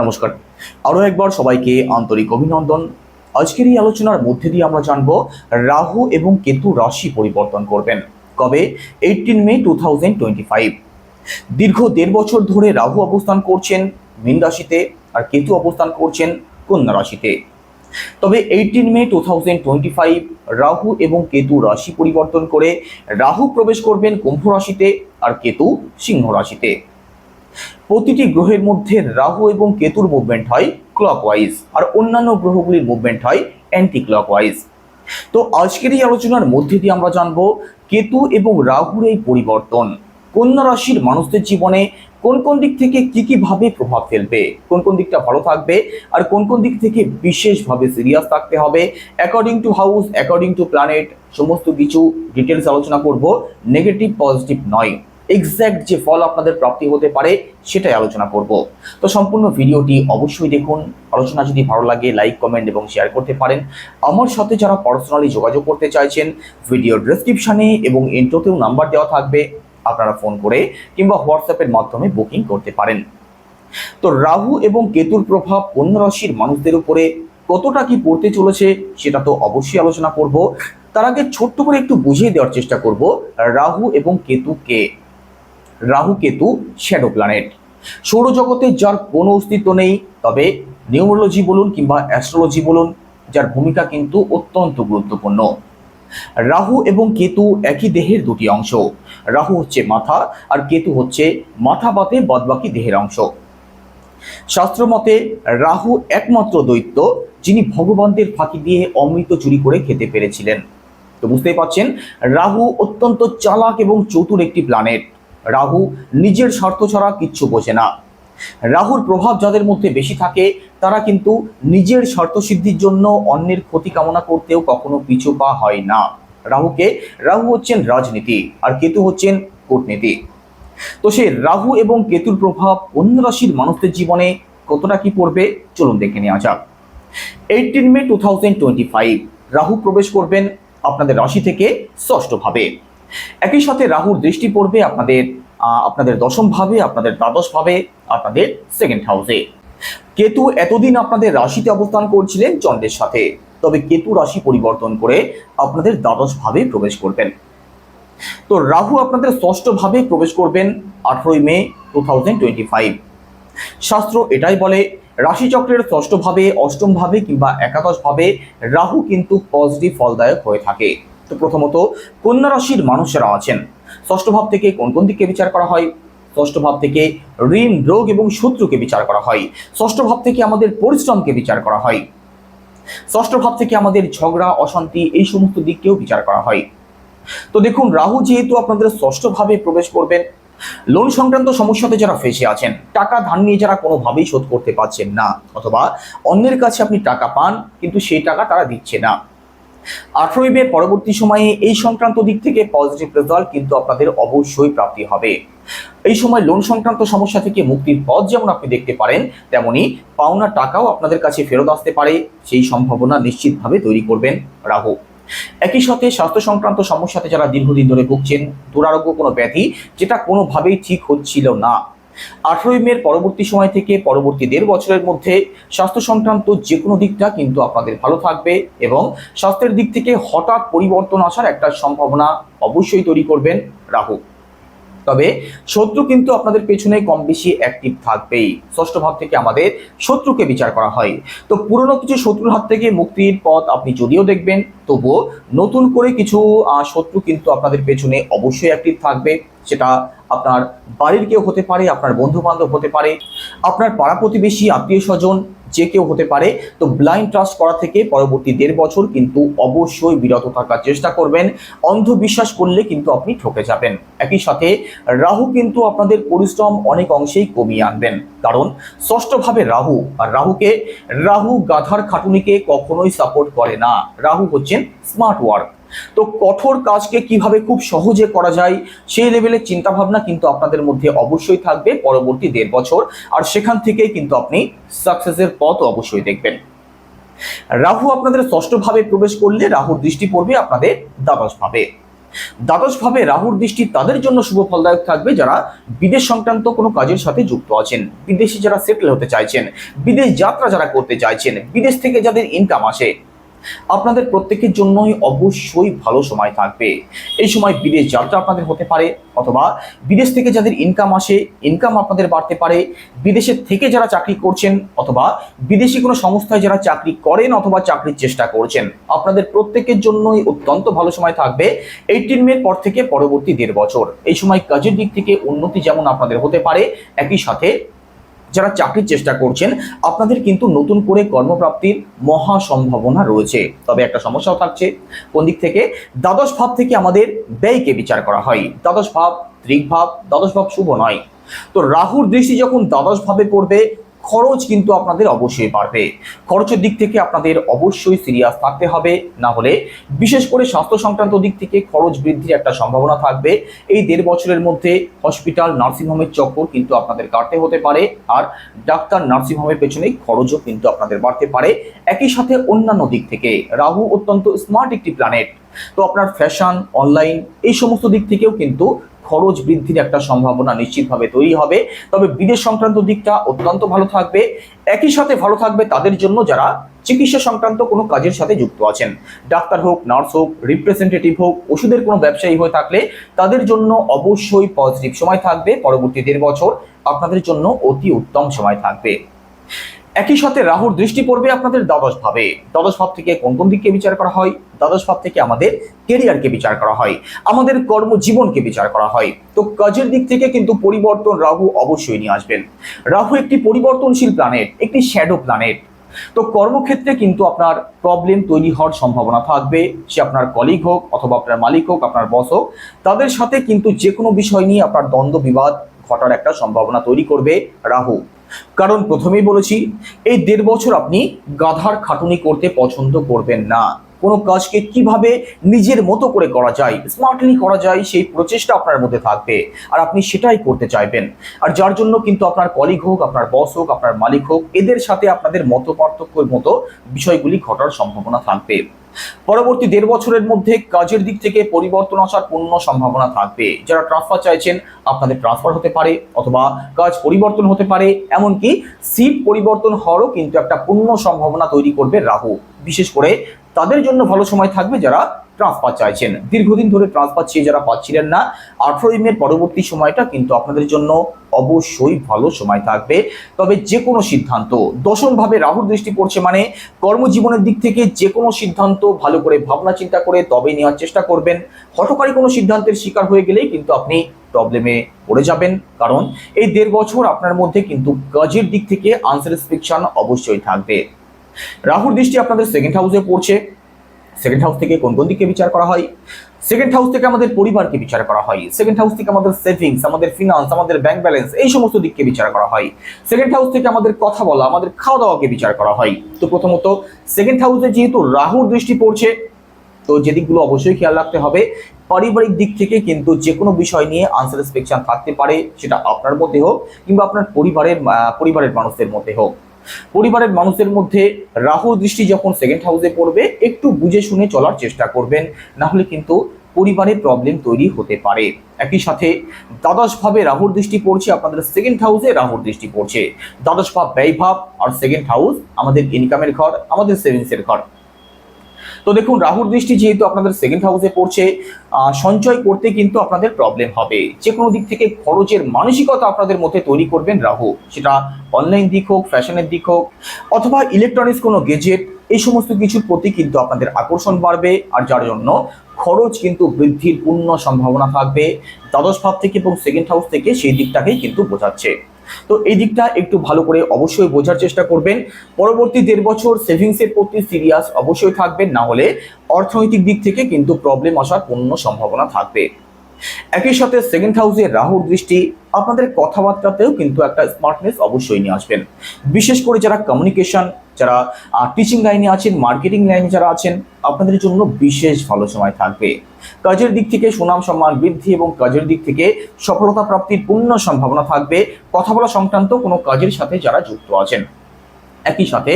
নমস্কার। আরও একবার সবাইকে আন্তরিক অভিনন্দন। আজকের এই আলোচনার মধ্যে দিয়ে আমরা জানব, রাহু এবং কেতু রাশি পরিবর্তন করবেন। কবে? Eighteen May two thousand twenty five দীর্ঘ দেড় বছর ধরে রাহু অবস্থান করছেন মীন রাশিতে আর কেতু অবস্থান করছেন কন্যা রাশিতে। তবে eighteen May two thousand twenty five Rahu এবং কেতু রাশি পরিবর্তন করে রাহু প্রবেশ করবেন কুম্ভ রাশিতে আর কেতু সিংহ রাশিতে। প্রতিটি গ্রহের মধ্যে রাহু এবং কেতুর মুভমেন্ট হয় ক্লকওয়াইজ আর অন্যান্য গ্রহগুলির মুভমেন্ট হয় অ্যান্টি ক্লকওয়াইজ তো আজকের এই আলোচনার মধ্যে দিয়ে আমরা জানব কেতু এবং রাহুর এই পরিবর্তন। কন্যা রাশির মানুষদের জীবনে কোন কোন দিক থেকে কি কি ভাবে প্রভাব ফেলবে? কোন কোন দিকটা ভালো থাকবে? আর কোন কোন দিক থেকে বিশেষভাবে সিরিয়াস থাকতে হবে? According to house according to planet সমস্ত কিছু ডিটেলস আলোচনা করব। নেগেটিভ পজিটিভ নয়। এক্স্যাক্ট যে ফল আপনাদের প্রাপ্তি হতে পারে, সেটাই আলোচনা করব। তো সম্পূর্ণ ভিডিওটি অবশ্যই দেখুন। আলোচনা যদি ভালো লাগে লাইক কমেন্ট এবং শেয়ার করতে পারেন। আমার সাথে যারা পার্সোনালি যোগাযোগ করতে চাইছেন ভিডিও ডেসক্রিপশনে এবং ইন্ট্রোতেও নাম্বার দেওয়া থাকবে, আপনারা ফোন করে কিংবা হোয়াটসঅ্যাপের মাধ্যমে বুকিং করতে পারেন। তো রাহু এবং কেতুর প্রভাব রাশির মানুষদের উপরে কতটা কি পড়তে চলেছে, সেটা তো অবশ্যই আলোচনা করব। তার আগে ছোট্ট করে একটু বুঝিয়ে দেওয়ার চেষ্টা করব, রাহু এবং কেতু কে? রাহু কেতু শ্যাডো প্ল্যানেট সৌরজগতে যার কোনো অস্তিত্ব নেই, তবে নিউমোলজি বলুন কিংবা অ্যাস্ট্রোলজি বলুন, যার ভূমিকা কিন্তু অত্যন্ত গুরুত্বপূর্ণ। রাহু এবং কেতু একই দেহের দুটি অংশ। রাহু হচ্ছে মাথা আর কেতু হচ্ছে মাথা বাতে বাদবাকি দেহের অংশ। শাস্ত্র মতে, রাহু একমাত্র দৈত্য, যিনি ভগবানদের ফাঁকি দিয়ে অমৃত চুরি করে খেতে পেরেছিলেন। তো বুঝতেই পারছেন, রাহু অত্যন্ত চালাক এবং চতুর একটি প্ল্যানেট রাহু নিজের স্বার্থ ছাড়া কিচ্ছু বোঝে না। রাহুর প্রভাব যাদের মধ্যে বেশি থাকে, তারা কিন্তু নিজের স্বার্থ সিদ্ধির জন্য অন্যের ক্ষতি কামনা করতেও কখনো পিছু পা হয় না। রাহুকে, রাহু হচ্ছেন রাজনীতি আর কেতু হচ্ছেন কূটনীতি। তো সে রাহু এবং কেতুর প্রভাব অন্য রাশির মানুষদের জীবনে কতটা কি পড়বে, চলুন দেখে নেওয়া যাক। Eighteen May two twenty five Rahu প্রবেশ করবেন আপনাদের রাশি থেকে ষষ্ঠভাবে। একই সাথে রাহুর দৃষ্টি পড়বে আপনাদের আপনাদের দশম ভাবে, আপনাদের দ্বাদশ ভাবে, আপনাদের সেকেন্ড হাউসে কেতু এতদিন আপনাদের রাশিতে অবস্থান করছিলেন চন্দ্রের সাথে। তবে কেতু রাশি পরিবর্তন করে আপনাদের দ্বাদশ ভাবে প্রবেশ করবেন। তো রাহু আপনাদের ষষ্ঠ ভাবে প্রবেশ করবেন আঠারোই May two thousand twenty five শাস্ত্র এটাই বলে, রাশিচক্রের ষষ্ঠ ভাবে, অষ্টম ভাবে কিংবা একাদশ ভাবে রাহু কিন্তু পজিটিভ ফলদায়ক হয়ে থাকে। তো প্রথমত, কন্যা রাশির মানুষেরা আছেন। ষষ্ঠ ভাব থেকে কোন কোন দিককে বিচার করা হয়? ষষ্ঠ ভাব থেকে ঋণ, রোগ এবং শত্রুকে বিচার করা হয়। ষষ্ঠ ভাব থেকে আমাদের পরিশ্রমকে বিচার করা হয়। ষষ্ঠ ভাব থেকে আমাদের ঝগড়া, অশান্তি এই সমস্ত দিককেও বিচার করা হয়। তো দেখুন, রাহু যেহেতু আপনাদের ষষ্ঠ ভাবে প্রবেশ করবেন, লোন সংক্রান্ত সমস্যাতে যারা ফেসে আছেন, টাকা ধার নিয়ে যারা কোনোভাবেই শোধ করতে পারছেন না, অথবা অন্যের কাছে আপনি টাকা পান, কিন্তু সেই টাকা তারা দিচ্ছে না। আঠারোই মে পরবর্তী সময়ে এই সংক্রান্ত দিক থেকে পজিটিভ রেজাল্ট কিন্তু আপনাদের অবশ্যই প্রাপ্তি হবে। এই সময় লোন সংক্রান্ত সমস্যা থেকে মুক্তির পথ যেমন আপনি দেখতে পারেন, তেমনি পাওনা টাকাও আপনাদের কাছে ফেরত আসতে পারে, সেই সম্ভাবনা নিশ্চিতভাবে তৈরি করবেন রাহু। একই সাথে স্বাস্থ্য সংক্রান্ত সমস্যাতে যারা দীর্ঘদিন ধরে ভুগছেন, দুরারোগ্য কোনো ব্যাধি, যেটা কোনোভাবেই ঠিক হচ্ছিল না। আঠারোই মের পরবর্তী সময় থেকে পরবর্তী দেড় বছরের মধ্যে স্বাস্থ্য সংক্রান্ত যে কোনো দিকটা কিন্তু আপনাদের ভালো থাকবে এবং স্বাস্থ্যের দিক থেকে হঠাৎ পরিবর্তন আসার একটা সম্ভাবনা অবশ্যই তৈরি করবেন রাহু। তবে শত্রু কিন্তু আপনাদের পেছনে কম বেশি অ্যাক্টিভ থাকবেই। ষষ্ঠ ভাব থেকে আমাদের শত্রুকে বিচার করা হয়। তো পুরনো কিছু শত্রুর হাত থেকে মুক্তির পথ আপনি যদিও দেখবেন, তবুও নতুন করে কিছু শত্রু কিন্তু আপনাদের পেছনে অবশ্যই অ্যাক্টিভ থাকবে। সেটা আপনার বাড়ির কেউ হতে পারে, আপনার বন্ধু বান্ধব হতে পারে, আপনার পাড়া প্রতিবেশী, আত্মীয় স্বজন যে কেউ হতে পারে, তো ব্লাইন্ড ট্রাস্ট করা থেকে পরবর্তী দেড় বছর কিন্তু অবশ্যই বিরত থাকার চেষ্টা করবেন। অন্ধবিশ্বাস করলে কিন্তু আপনি ঠকে যাবেন। একই সাথে রাহু কিন্তু আপনাদের পরিশ্রম অনেক অংশেই কমিয়ে আনবেন। কারণ ষষ্ঠভাবে রাহু, আর রাহুকে, রাহু গাধার খাটুনিকে কখনোই সাপোর্ট করে না। রাহু হচ্ছেন স্মার্ট ওয়ার্ক তো কঠোর কাজকে কীভাবে খুব সহজে করা যায় সেই লেভেলের চিন্তাভাবনা কিন্তু আপনাদের মধ্যে অবশ্যই থাকবে পরবর্তী দেড় বছর। আর সেখান থেকেই কিন্তু আপনি সাকসেসের পথ অবশ্যই দেখবেন। রাহু আপনাদের ষষ্ঠ ভাবে প্রবেশ করলে রাহুর দৃষ্টি পড়বে আপনাদের দ্বাদশ ভাবে। দ্বাদশভাবে রাহুর দৃষ্টি তাদের জন্য শুভ ফলদায়ক থাকবে যারা বিদেশ সংক্রান্ত কোনো কাজের সাথে যুক্ত আছেন। বিদেশে যারা সেটেল হতে চাইছেন, বিদেশ যাত্রা যারা করতে চাইছেন, বিদেশ থেকে যাদের ইনকাম আসে আপনাদের প্রত্যেকের জন্যই অবশ্যই ভালো সময় থাকবে। এই সময় বিদেশ যাত্রা আপনাদের হতে পারে অথবা বিদেশ থেকে যাদের ইনকাম আসে ইনকাম আপনাদের বাড়তে পারে। বিদেশের থেকে যারা চাকরি করছেন অথবা বিদেশি কোনো সংস্থায় যারা চাকরি করেন অথবা চাকরির চেষ্টা করছেন, আপনাদের প্রত্যেকের জন্যই অত্যন্ত ভালো সময় থাকবে এইটিন মে পর থেকে পরবর্তী দেড় বছর। এই সময় কাজের দিক থেকে উন্নতি যেমন আপনাদের হতে পারে, একই সাথে যারা চাকরির চেষ্টা করছেন, আপনাদের কিন্তু নতুন করে কর্মপ্রাপ্তির মহা সম্ভাবনা রয়েছে। তবে একটা সমস্যাও থাকছে, কোন দিক থেকে? দ্বাদশ ভাব থেকে আমাদের ব্যয়কে বিচার করা হয়। দ্বাদশ ভাব, ত্রিক ভাব, দ্বাদশ ভাব শুভ নয়। তো রাহুর দৃষ্টি যখন দ্বাদশ ভাবে পড়বে খরচ কিন্তু আপনাদের অবশ্যই বাড়বে। খরচের দিক থেকে আপনাদের অবশ্যই সিরিয়াস থাকতে হবে, না হলে বিশেষ করে স্বাস্থ্য সংক্রান্ত দিক থেকে খরচ বৃদ্ধির একটা সম্ভাবনা থাকবে। এই দেড় বছরের মধ্যে হসপিটাল নার্সিংহোমের চক্কর কিন্তু আপনাদের কাটতে হতে পারে আর ডাক্তার নার্সিংহোমের পেছনে খরচও কিন্তু আপনাদের বাড়তে পারে। একই সাথে অন্যান্য দিক থেকে, রাহু অত্যন্ত স্মার্ট একটি প্ল্যানেট তো আপনার ফ্যাশন অনলাইন এই সমস্ত দিক থেকেও কিন্তু খরচ বৃদ্ধির একটা সম্ভাবনা নিশ্চিতভাবে তৈরি হবে। তবে বিদেশ সংক্রান্ত দিকটা অত্যন্ত ভালো থাকবে। একই সাথে ভালো থাকবে তাদের জন্য যারা চিকিৎসা সংক্রান্ত কোনো কাজের সাথে যুক্ত আছেন। ডাক্তার হোক, নার্স হোক রিপ্রেজেন্টেটিভ হোক, ওষুধের কোনো ব্যবসায়ী হয়ে থাকলে তাদের জন্য অবশ্যই পজিটিভ সময় থাকবে। পরবর্তী দেড় বছর আপনাদের জন্য অতি উত্তম সময় থাকবে। একই সাথে রাহুর দৃষ্টি পড়বে আপনাদের দ্বাদশ ভাবে। দ্বাদশ ভাব থেকে কোন কোন দিককে বিচার করা হয়? দ্বাদশ ভাব থেকে আমাদের কেরিয়ারকে বিচার করা হয়। আমাদের কর্মজীবনকে বিচার করা হয়। তো কাজের দিক থেকে কিন্তু পরিবর্তন রাহু অবশ্যই নিয়ে আসবেন। রাহু একটি পরিবর্তনশীল প্ল্যানেট একটি শ্যাডো প্ল্যানেট তো কর্মক্ষেত্রে কিন্তু আপনার প্রবলেম তৈরি হওয়ার সম্ভাবনা থাকবে। সে আপনার কলিগ হোক অথবা আপনার মালিক হোক, আপনার বস হোক, তাদের সাথে কিন্তু যে কোনো বিষয় নিয়ে আপনার দ্বন্দ্ব বিবাদ ঘটার একটা সম্ভাবনা তৈরি করবে রাহু। কারণ প্রথমেই বলেছি, এই দেড় বছর আপনি গাধার খাটুনি করতে পছন্দ করবেন না। কোনো কাজকে কীভাবে নিজের মতো করে করা যায় স্মার্টলি করা যায়, সেই প্রচেষ্টা আপনার মধ্যে থাকবে আর আপনি সেটাই করতে চাইবেন। আর যার জন্য কিন্তু আপনার কলিগ হোক, আপনার বস হোক, আপনার মালিক হোক, এদের সাথে আপনাদের মত পার্থক্যের মতো বিষয়গুলি ঘটার সম্ভাবনা থাকবে। পরবর্তী দেড় বছরের মধ্যে কাজের দিক থেকে পরিবর্তন আসার পূর্ণ সম্ভাবনা থাকবে। যারা ট্রান্সফার চাইছেন, আপনাদের ট্রান্সফার হতে পারে অথবা কাজ পরিবর্তন হতে পারে, এমনকি সিট পরিবর্তন হওয়ারও কিন্তু একটা পূর্ণ সম্ভাবনা তৈরি করবে রাহু। বিশেষ করে তাদের জন্য ভালো সময় থাকবে যারা ট্রান্সফার চাইছেন। দীর্ঘদিন ধরে ট্রান্সফার চেয়ে যারা পাচ্ছিলেন না আঠারোই মের পরবর্তী সময়টা কিন্তু আপনাদের জন্য অবশ্যই ভালো সময় থাকবে। তবে যে কোনো সিদ্ধান্ত দশমভাবে রাহুর দৃষ্টি পড়ছে মানে কর্মজীবনের দিক থেকে যে কোনো সিদ্ধান্ত ভালো করে ভাবনা চিন্তা করে তবেই নেওয়ার চেষ্টা করবেন। হঠকারী কোনো সিদ্ধান্তের শিকার হয়ে গেলেই কিন্তু আপনি প্রবলেমে পড়ে যাবেন। কারণ এই দেড় বছর আপনার মধ্যে কিন্তু কাজের দিক থেকে আনস্যাটিসফ্যাকশন অবশ্যই থাকবে। রাহুর দৃষ্টি আপনাদের সেকেন্ড হাউসে পড়ছে। সেকেন্ড হাউস থেকে কোন কোন দিকে বিচার করা হয়? সেকেন্ড হাউস থেকে আমাদের পরিবারকে বিচার করা হয়। সেকেন্ড হাউস থেকে আমাদের সেভিংস আমাদের ফিনান্স আমাদের ব্যাংক ব্যালেন্স এই সমস্ত দিককে বিচার করা হয়। সেকেন্ড হাউস থেকে আমাদের কথা বলা, আমাদের খাওয়া দাওয়াকে বিচার করা হয়। তো প্রথমত সেকেন্ড হাউসে যেহেতু রাহুর দৃষ্টি পড়ছে, তো যে দিকগুলো অবশ্যই খেয়াল রাখতে হবে। পারিবারিক দিক থেকে কিন্তু যে কোনো বিষয় নিয়ে আনস্যাটিসফ্যাকশন থাকতে পারে, সেটা আপনার মধ্যে হোক কিংবা আপনার পরিবারের পরিবারের মানুষদের মধ্যে হোক। পরিবারের মানুষের মধ্যে রাহুর দৃষ্টি যখন সেকেন্ড হাউসে পড়বে, একটু বুঝে শুনে চলার চেষ্টা করবেন। না হলে কিন্তু পরিবারে প্রবলেম তৈরি হতে পারে। একই সাথে দ্বাদশ ভাবে রাহুর দৃষ্টি পড়ছে, আপনাদের সেকেন্ড হাউসে রাহুর দৃষ্টি পড়ছে। দ্বাদশ ভাব ব্যয় ভাব আর সেকেন্ড হাউস আমাদের ইনকামের ঘর, আমাদের সেভিংসের ঘর। তো দেখুন, রাহুর দৃষ্টি যেহেতু আপনাদের সেকেন্ড হাউসে পড়ছে সঞ্চয় করতে কিন্তু আপনাদের প্রবলেম হবে। যে কোনো দিক থেকে খরচের মানসিকতা আপনাদের মধ্যে তৈরি করবেন রাহু। সেটা অনলাইন দিক হোক ফ্যাশনের দিক হোক, অথবা ইলেকট্রনিক্স কোনো গেজেট এই সমস্ত কিছুর প্রতি কিন্তু আপনাদের আকর্ষণ বাড়বে। আর যার জন্য খরচ কিন্তু বৃদ্ধির পূর্ণ সম্ভাবনা থাকবে। দ্বাদশ ভাব থেকে এবং সেকেন্ড হাউস থেকে সেই দিকটাকেই কিন্তু বোঝাচ্ছে। তো এই দিকটা একটু ভালো করে অবশ্যই বোঝার চেষ্টা করবেন। পরবর্তী দেড় বছর সেভিংসের প্রতি সিরিয়াস অবশ্যই থাকবেন, না হলে অর্থনৈতিক দিক থেকে কিন্তু প্রবলেম আসার পূর্ণ সম্ভাবনা থাকবে। একই সাথে সেকেন্ড হাউসে রাহুর দৃষ্টি, আপনাদের কথাবার্তাতেও কিন্তু একটা স্মার্টনেস অবশ্যই নিয়ে আসবেন। বিশেষ করে যারা কমিউনিকেশন যারা টিচিং লাইনে আছেন মার্কেটিং লাইনে যারা আছেন, আপনাদের জন্য বিশেষ ভালো সময় থাকবে। কাজের দিক থেকে সুনাম সম্মান বৃদ্ধি এবং কাজের দিক থেকে সফলতা প্রাপ্তির পূর্ণ সম্ভাবনা থাকবে। কথা বলা সংক্রান্ত কোনো কাজের সাথে যারা যুক্ত আছেন। একই সাথে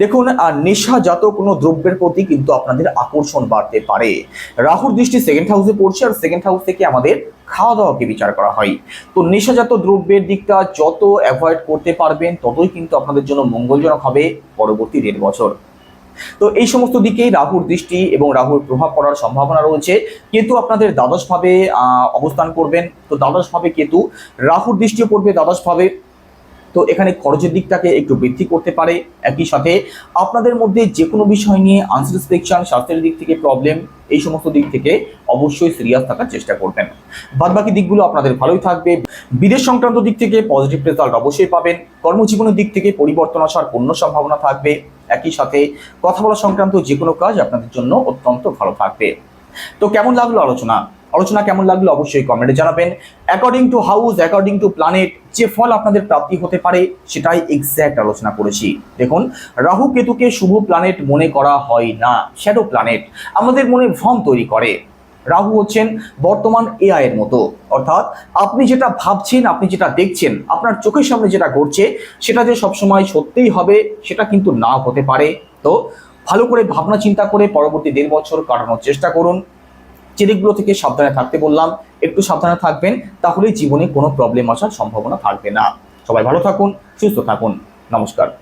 দেখুন নেশাজাত কোনো দ্রব্যের প্রতি কিন্তু আপনাদের আকর্ষণ বাড়তে পারে। রাহুর দৃষ্টি সেকেন্ড হাউসে পড়ছে আর সেকেন্ড হাউস থেকে আমাদের খাওয়া দাওয়াকে বিচার করা হয়। তো নেশাজাত দ্রব্যের দিকটা যত অ্যাভয়েড করতে পারবেন, ততই কিন্তু আপনাদের জন্য মঙ্গলজনক হবে পরবর্তী দেড় বছর। তো এই সমস্ত দিকেই রাহুর দৃষ্টি এবং রাহুর প্রভাব পড়ার সম্ভাবনা রয়েছে। কেতু আপনাদের দ্বাদশ ভাবে অবস্থান করবেন। তো দ্বাদশ ভাবে কেতু, রাহুর দৃষ্টিও পড়বে দ্বাদশ ভাবে। তো এখানে খরচের দিকটাকে একটু বৃদ্ধি করতে পারে। একই সাথে আপনাদের মধ্যে যে কোনো বিষয় নিয়ে আনসাটিসফ্যাকশন স্বাস্থ্যের দিক থেকে প্রবলেম এই সমস্ত দিক থেকে অবশ্যই সিরিয়াস থাকার চেষ্টা করবেন। বাদ বাকি দিকগুলো আপনাদের ভালোই থাকবে। বিদেশ সংক্রান্ত দিক থেকে পজিটিভ রেজাল্ট অবশ্যই পাবেন। কর্মজীবনের দিক থেকে পরিবর্তন আসার পূর্ণ সম্ভাবনা থাকবে। একই সাথে কথা বলা সংক্রান্ত যে কোনো কাজ আপনাদের জন্য অত্যন্ত ভালো থাকবে। তো কেমন লাগল আলোচনা? আলোচনা কেমন লাগল অবশ্যই কমেন্টে জানাবেন। According to house according to planet যে ফল আপনাদের প্রাপ্তি হতে পারে, সেটাই এক্স্যাক্ট আলোচনা করেছি। দেখুন, রাহু কেতুকে শুভ প্ল্যানেট মনে করা হয় না শ্যাডো প্ল্যানেট আমাদের মনে ভ্রম তৈরি করে। রাহু হচ্ছেন বর্তমান এআই এর মতো। অর্থাৎ আপনি যেটা ভাবছেন, আপনি যেটা দেখছেন, আপনার চোখের সামনে যেটা ঘটছে, সেটা যে সবসময় সত্যিই হবে, সেটা কিন্তু না হতে পারে। তো ভালো করে ভাবনা চিন্তা করে পরবর্তী দেড় বছর কাটানোর চেষ্টা করুন। যে থেকে সাবধানে থাকতে বললাম। একটু সাবধানে থাকবেন তাহলে জীবনে কোনো প্রবলেম আসার সম্ভাবনা থাকবে না। সবাই ভালো থাকুন, সুস্থ থাকুন। নমস্কার।